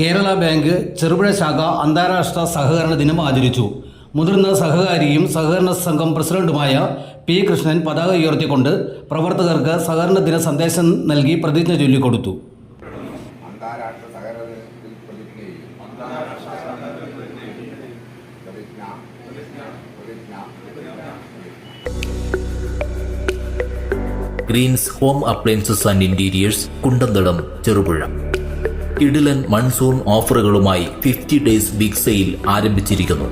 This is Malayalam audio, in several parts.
കേരള ബാങ്ക് ചെറുപുഴ ശാഖ അന്താരാഷ്ട്ര സഹകരണ ദിനം ആചരിച്ചു. മുതിർന്ന സഹകാരിയും സഹകരണ സംഘം പ്രസിഡന്റുമായ പി കൃഷ്ണൻ പതാക ഉയർത്തിക്കൊണ്ട് പ്രവർത്തകർക്ക് സഹകരണ ദിന സന്ദേശം നൽകി പ്രതിജ്ഞ ചൊല്ലിക്കൊടുത്തു. Greens home appliances and interiors Kundanthalam Cherupuzha. കിടിലൻ മൺസൂൺ ഓഫറുകളുമായി ഫിഫ്റ്റി ഡേയ്സ് ബിഗ് സെയിൽ ആരംഭിച്ചിരിക്കുന്നു.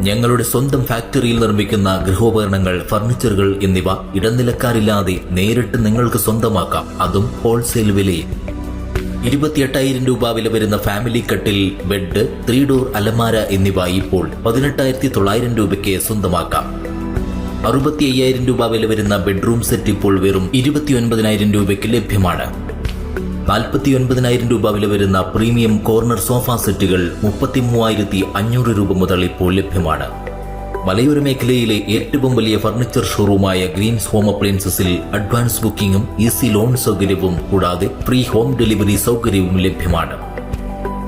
ഞങ്ങളുടെ സ്വന്തം ഫാക്ടറിയിൽ നിർമ്മിക്കുന്ന ഗൃഹോപകരണങ്ങൾ ഫർണിച്ചറുകൾ എന്നിവ ഇടനിലക്കാരില്ലാതെ നേരിട്ട് നിങ്ങൾക്ക് സ്വന്തമാക്കാം. അതും ഹോൾസെയിൽ വിലയിൽ. ഇരുപത്തിയെട്ടായിരം രൂപ വില വരുന്ന ഫാമിലി കട്ടിൽ ബെഡ് ത്രീ ഡോർ അലമാര എന്നിവ ഇപ്പോൾ പതിനെട്ടായിരത്തി തൊള്ളായിരം രൂപയ്ക്ക് സ്വന്തമാക്കാം. അറുപത്തി അയ്യായിരം രൂപ വില വരുന്ന ബെഡ്റൂം സെറ്റ് ഇപ്പോൾ വെറും ഇരുപത്തിയൊൻപതിനായിരം രൂപയ്ക്ക് ലഭ്യമാണ്. നാൽപ്പത്തി ഒൻപതിനായിരം രൂപ വില വരുന്ന പ്രീമിയം കോർണർ സോഫ സെറ്റുകൾ മുപ്പത്തി മൂവായിരത്തി അഞ്ഞൂറ് രൂപ മുതൽ ഇപ്പോൾ ലഭ്യമാണ്. മലയോര മേഖലയിലെ ഏറ്റവും വലിയ ഫർണിച്ചർ ഷോറൂമായ ഗ്രീൻസ് ഹോം അപ്ലയൻസസിൽ അഡ്വാൻസ് ബുക്കിംഗും ഈസി ലോൺ സൗകര്യവും കൂടാതെ ഫ്രീ ഹോം ഡെലിവറി സൗകര്യവും ലഭ്യമാണ്.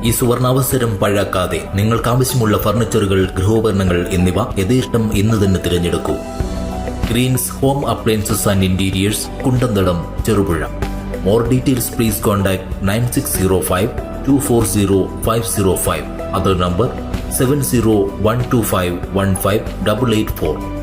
ഈ സുവർണാവസരം പഴാക്കാതെ നിങ്ങൾക്ക് ആവശ്യമുള്ള ഫർണിച്ചറുകൾ ഗൃഹോപകരണങ്ങൾ എന്നിവ യഥേഷ്ടം ഇന്ന് തന്നെ തിരഞ്ഞെടുക്കൂ. Greens Home Appliances and Interiors Kundanthadam Cherupuzha. More details please contact 9605 240 505. Other number 70125